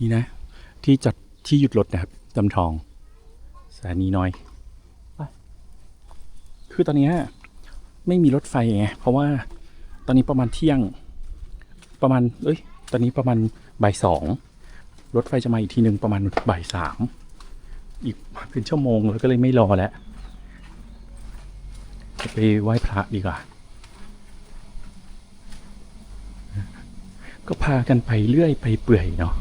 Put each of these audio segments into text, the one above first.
นี่นะ ที่จอดที่หยุดรถนะครับจำทองสถานีน้อยไปคือตอนเนี้ยไม่มีรถไฟไงเพราะว่าตอนนี้ประมาณเที่ยงประมาณเอ้ย ตอนนี้ประมาณบ่ายสองรถไฟจะมาอีกทีหนึ่งประมาณบ่ายสามอีกเป็นชั่วโมงแล้วก็เลยไม่รอแล้วจะไปไหว้พระดีกว่า ก็พากันไปเรื่อยไปเปื่อยเนาะ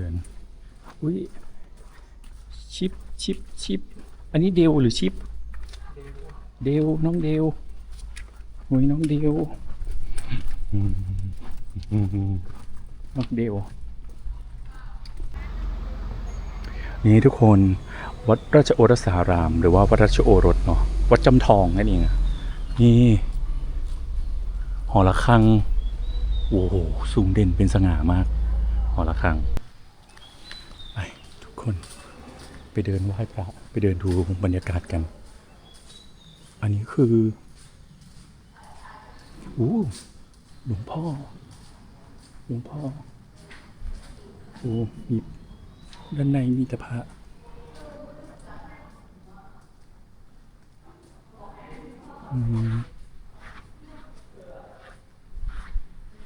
ือนอุ้ย ชิป ชิป ชิป อันนี้เดวหรือชิป เดวน้องเดวอุ้ยน้องเดวน้องเดวนี่ทุกคนวัดราชโอรสาราม หรือว่าวัดราชโอรสเนาะวัดจำทองนั่นเองนี่หอระฆัง โอ้โห สูงเด่นเป็นสง่ามาก หอระฆัง คนไปเดินไหว้พระไปเดินดูบรรยากาศกัน อันนี้คืออู้หลวงพ่อหลวงพ่อโอ้มีด้านในมีแต่พระอืม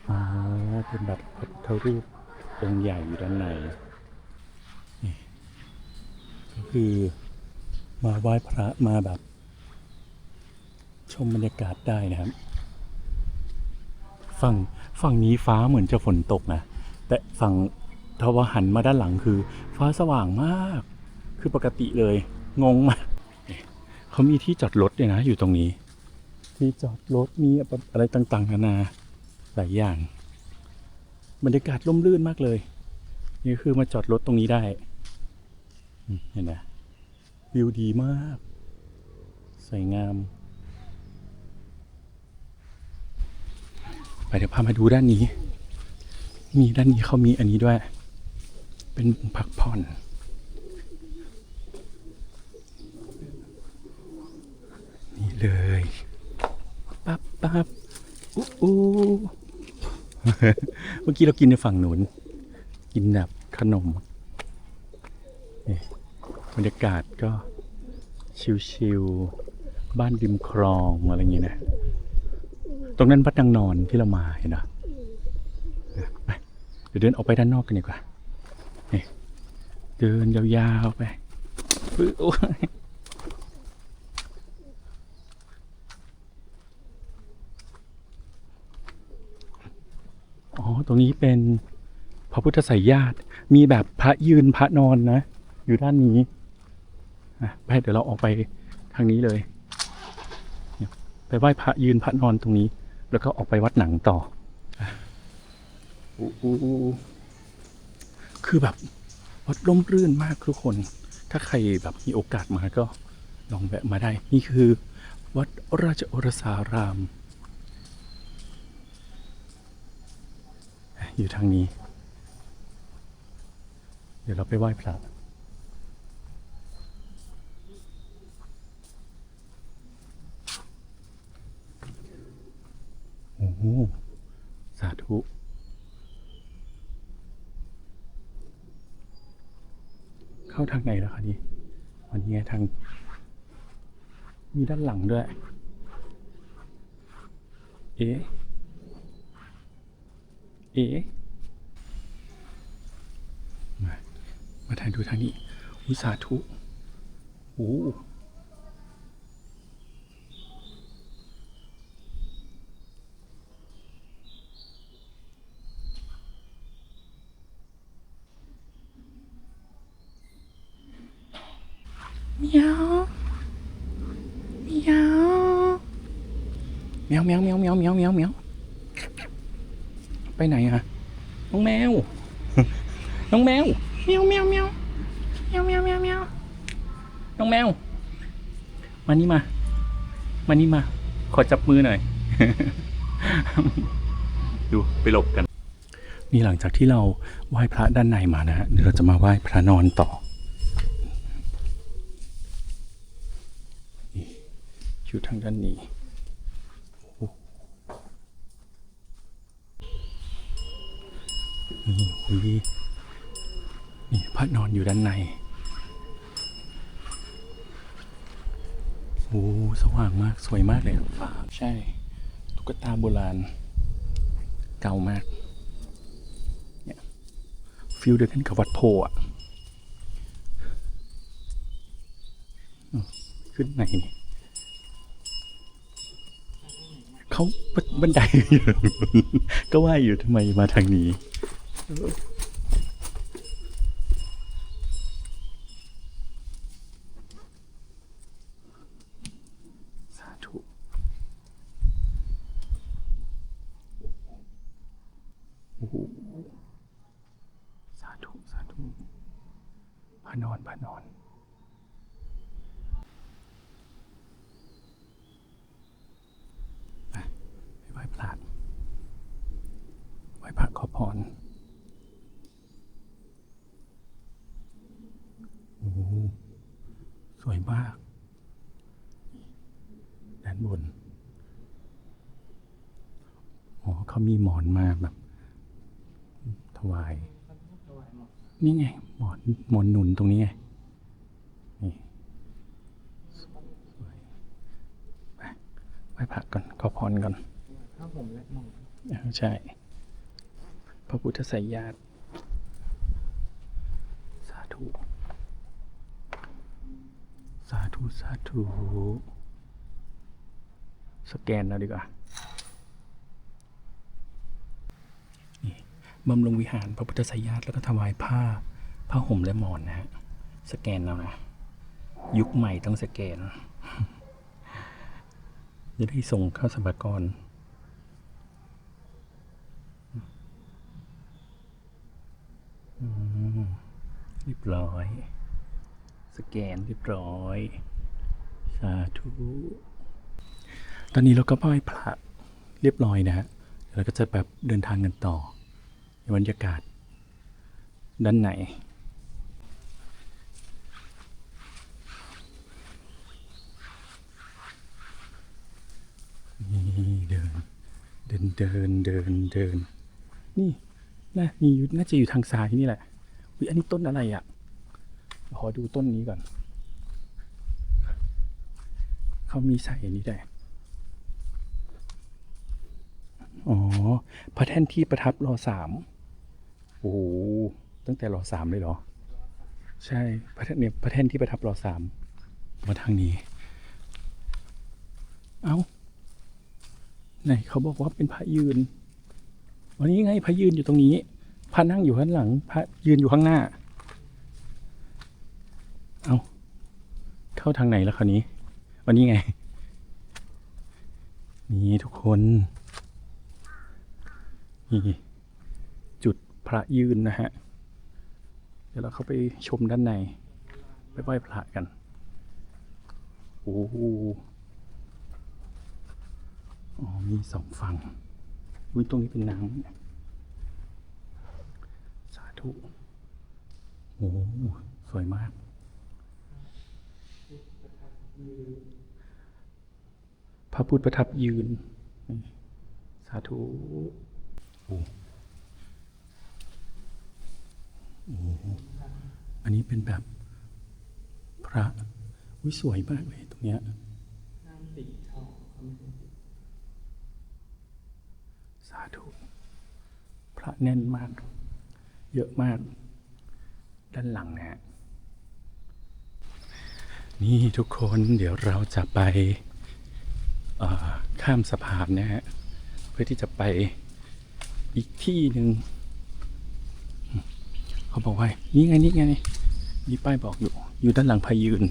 อ๋อเป็นแบบพระพุทธรูปองค์ใหญ่อยู่ด้านใน ก็คือมาไหว้พระมาแบบ ชมบรรยากาศได้นะครับ ฝั่งฝั่งนี้ฟ้าเหมือนจะฝนตกนะ แต่ฝั่งทวหันมาด้านหลังคือ ฟ้าสว่างมาก คือปกติเลย งงมากเขามีที่จอดรถด้วยนะ อยู่ตรงนี้ ที่จอดรถมีอะไรต่างๆนานาหลายอย่าง บรรยากาศร่มรื่นมากเลย นี่คือมาจอดรถตรงนี้ได้ เห็นไหมวิวดีมาก สวยงาม ไปเดี๋ยวพามาดูด้านนี้มีด้านนี้เขามีอันนี้ด้วย เป็นมุมพักผ่อนนี่เลยปั๊บปั๊บอู้อู้เมื่อกี้เรากินในฝั่งหนู้นกินแบบขนม บรรยากาศก็ชิวๆบ้านริมคลองอะไรอย่างเงี้ยนะ ตรงนั้นวัดนางนอนที่เรามาเห็นเหรอไปเดี๋ยวเดินออกไปด้านนอกกันดีกว่าเดินยาวๆไปอ๋อ ตรงนี้เป็นพระพุทธไสยญาติ มีแบบพระยืนพระนอนนะ อยู่ด้านนี้ ไปเดี๋ยวเราออกไปทางนี้เลย ไปไหว้พระยืนพระนอนตรงนี้ แล้วก็ออกไปวัดหนังต่อคือแบบวัดร่มรื่นมากทุกคน ถ้าใครแบบมีโอกาสมาก็ลองแวะมาได้ นี่คือ วัดราชโอรสาราม อยู่ทางนี้ เดี๋ยวเราไปไหว้พระ อ้โหสาธุเข้าทางไหนแล้วคะนี่วันนี้ทาง มีด้านหลังด้วย เอ๊ะเอ๊ะมามาทางดูทางนี้อุสาธุโอ้โหเมียวเมียว เมียวเมียวเมียวเมียวเมียวเมียวเมียวไปไหนอะน้องแมว น้องแมวเมียวเมียวเมียวเมียวเมียวเมียวเมียวน้องแมว มานี่มา มานี่มา ขอจับมือหน่อย ดูไปหลบกัน นี่หลังจากที่เราไหว้พระด้านในมานะฮะเดี๋ยวเราจะมาไหว้พระนอนต่อนี่อยู่ทางด้านนี้โอ้โห นี่อุ้ยนี่พระนอนอยู่ด้านในโอ้สว่างมากสวยมากเลยฟ้าใช่ตุ๊กตาโบราณ เก่ามากเนี่ยฟิลเดียวกันกับวัดโพอะขึ้นไหนนี่เขาบบันไดอยู่ก็ว่าอยู่ทำไมมาทางนี้ สาธุโอ้โหสาธุ สาธุพระนอนพระนอน ไปไปไหว้พระไหว้พระขอพร โอ้โหสวยมาก ด้าน บนอ๋อเขามีหมอนมาแบบ ถวาย นี่ไง หมอนหมอนหนุนตรงนี้ไงนี่สวยไปไหว้พระก่อนขอพรก่อนถ้าผมและหมอเออใช่ พระพุทธไสยญาติสาธุ สาธุ สาธุ สแกนเราดีกว่านี่บำรุงวิหารพระพุทธไสยญาติแล้วก็ถวายผ้าผ้าห่มและหมอนนะฮะสแกนเรานะ ยุคใหม่ต้องสแกน จะได้ส่งเข้าสมภากรอืมเรียบร้อย สแกนเรียบร้อย สาธุ ตอนนี้เราก็ไหว้พระเรียบร้อยนะฮะเราก็จะแบบเดินทางกันต่อในบรรยากาศ ด้านไหนนี่เดิน เดินเดินเดินเดิน นี่น่ามีอยู่น่าจะอยู่ทางซ้ายนี่แหละวิอันนี้ต้นอะไรอะ่ะ ขอดูต้นนี้ก่อน เขามีใส่อันนี้ได้วย อ๋อ พระแท่นที่ประทับรอสามโอ้โหตั้งแต่รอสามเลยเหรอ ใช่พระแท่นเนี่ยพระแท่นที่ประทับรอสามมาทางนี้ เอา้าไหนเขาบอกว่าเป็นพระยืน วันนี้ไงพระยืนอยู่ตรงนี้ พระนั่งอยู่ข้างหลัง พระยืนอยู่ข้างหน้า เอาเข้าทางไหนแล้วคราวนี้ วันนี้ไง นี่ทุกคน จุดพระยืนนะฮะ เดี๋ยวเราเข้าไปชมด้านใน ไปไหว้พระกัน โอ้โหอ๋อมีสองฝั่งอุ้ยตรงนี้เป็นน้ำสาธุ โอ้สวยมาก พระพุทธประทับยืน สาธุ โอ้โอ้อันนี้เป็นแบบพระอุ้ยสวยมากเลยตรงเนี้ยสาธุ พระแน่นมาก เยอะมาก ด้านหลังนะฮะนี่ทุกคนเดี๋ยวเราจะไปข้ามสะพานนะฮะ เพื่อที่จะไป อีกที่หนึ่งเขาบอกว่านี่ไงนี่ไงมีป้ายบอกอยู่ อยู่ด้านหลังพายืน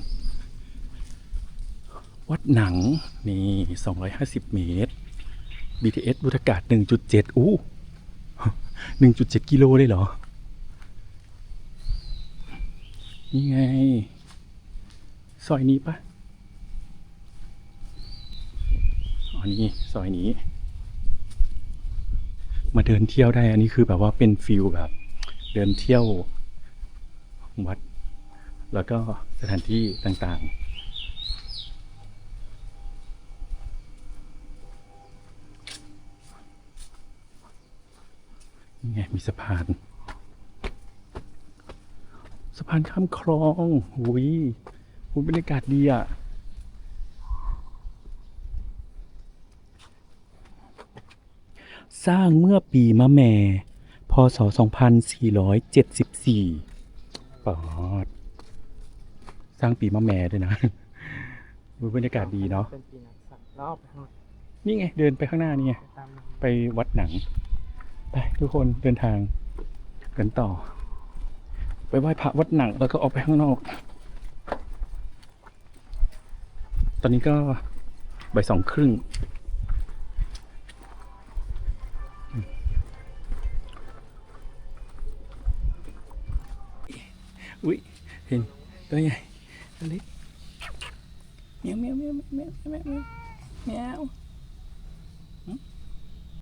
วัดหนังนี่250 เมตร BTS บุทกาศ 1.7 อู้ 1.7 กิโลเลยเหรอ นี่ไง ซอยนี้ปะอ๋อนี่ซอยนี้ มาเดินเที่ยวได้อันนี้คือแบบว่าเป็นฟิลแบบ เดินเที่ยววัด แล้วก็สถานที่ต่างๆนี่ไงมีสะพาน สะพานข้ามคลองหุยหุยบรรยากาศดีอะ สร้างเมื่อปีมะแม่ พศ 2474 ปอด สร้างปีมะแม่ด้วยนะบรรยากาศดีเนาะ เป็นปีนักสัตว์รอบทั้งหมดนี่ไง เดินไปข้างหน้านี่ไง ตามนั้นไปวัดหนัง ไปทุกคนเดินทางกันต่อ ไปไหว้พระวัดหนังแล้วก็ออกไปข้างนอก ตอนนี้ก็บ่ายสองครึ่ง อุ้ยเห็นตัวใหญ่ตั